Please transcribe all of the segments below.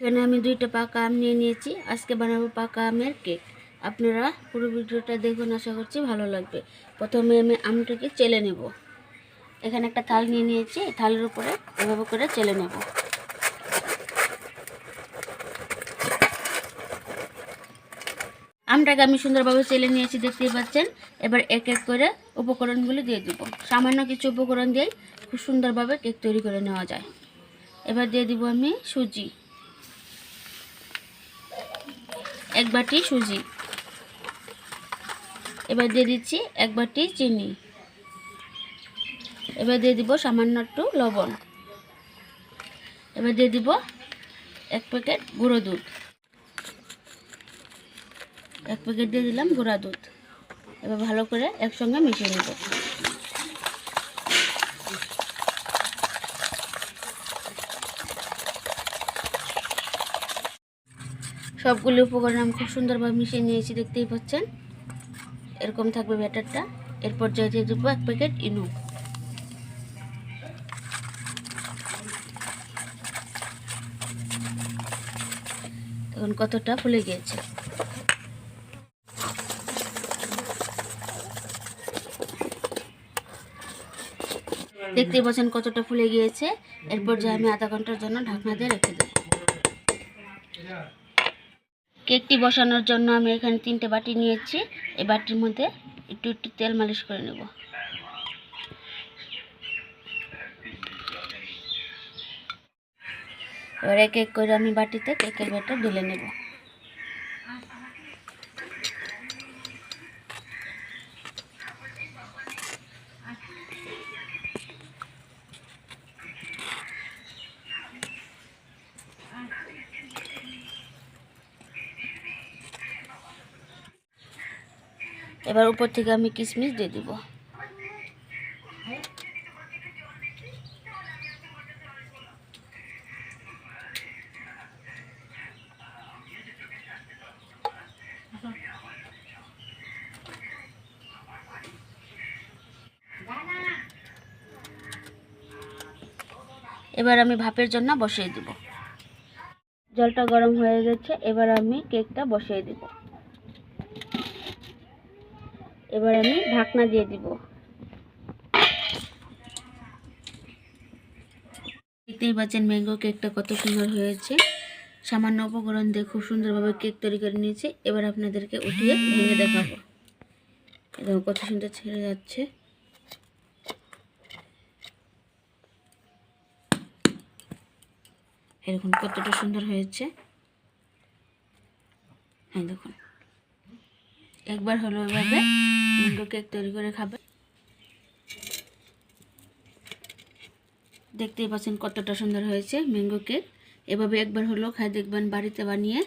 এখানে আমি দুইটা পাকা আম নিয়ে নিয়েছি। আজকে বানাবো পাকা আমের কেক। আপনারা পুরো ভিডিওটা দেখুন, আশা করছি ভালো লাগবে। প্রথমে আমি আমটাকে চেলে নেব। এখানে একটা থাল নিয়ে নিয়েছি। থালের উপরে এভাবে করে চেলে নেব। আমটাকে আমি সুন্দরভাবে চেলে নিয়েছি, দেখতেই পাচ্ছেন। এবার এক এক করে উপকরণগুলো দিয়ে দিব। সামান্য কিছু উপকরণ দিয়েই খুব সুন্দরভাবে কেক তৈরি করে নেওয়া যায়। এবার দিয়ে দিব আমি সুজি। এক বাটি সুজি। এবার দিয়ে দিচ্ছি এক বাটি চিনি। এবার দিয়ে দিব সামান্য একটু লবণ। এবার দিয়ে দিব এক প্যাকেট গুঁড়ো দুধ। এক প্যাকেট দিয়ে দিলাম গুঁড়া দুধ। এবার ভালো করে একসঙ্গে মিশিয়ে নেব। সবগুলো উপকরণ আমি খুব সুন্দরভাবে মিশিয়ে নিয়েছি, দেখতেই পাচ্ছেন? এরকম থাকবে ব্যাটারটা। এরপর দিয়ে দিয়ে দেবো এক প্যাকেট ইনু। এখন কতটা ফুলে গিয়েছে। দেখতেই পাচ্ছেন কতটা ফুলে গিয়েছে। এরপর যে আমি আধা ঘণ্টার জন্য ঢাকনা দিয়ে রেখে দেব। কেকটি বসানোর জন্য আমি এখানে তিনটে বাটি নিয়েছি। এই বাটির মধ্যে একটু একটু তেল মালিশ করে নেব। এবার এক এক করে আমি বাটিতে কেকের ব্যাটার ঢেলে নেব। এবার উপর থেকে আমি কিশমিশ দিয়ে দিব। এবার আমি ভাপের জন্য বসিয়ে দিব। জলটা গরম হয়ে গেছে, এবার আমি কেকটা বসিয়ে দিব। এবার আমি ঢাকনা দিয়ে দিব। দেখতেই পাচ্ছেন ম্যাঙ্গো কেকটা কত সুন্দর হয়েছে। সামান্য উপকরণ দিয়ে খুব সুন্দরভাবে কেক তৈরি করে নিয়েছি। এবার আপনাদেরকে উঠিয়ে ভেঙে দেখাবো। এবং কত সুন্দর ছেড়ে যাচ্ছে। এরকম কতটা সুন্দর হয়েছে। হ্যাঁ দেখুন। একবার হলো এভাবে ম্যাঙ্গো কেক তৈরি করে খাবে। দেখতেই পাচ্ছেন কতটা সুন্দর হয়েছে ম্যাঙ্গো কেক এভাবে একবার হলো খাই দেখবেন বাড়িতে বানিয়ে।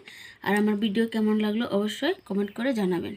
আর আমার ভিডিও কেমন লাগল অবশ্যই কমেন্ট করে জানাবেন।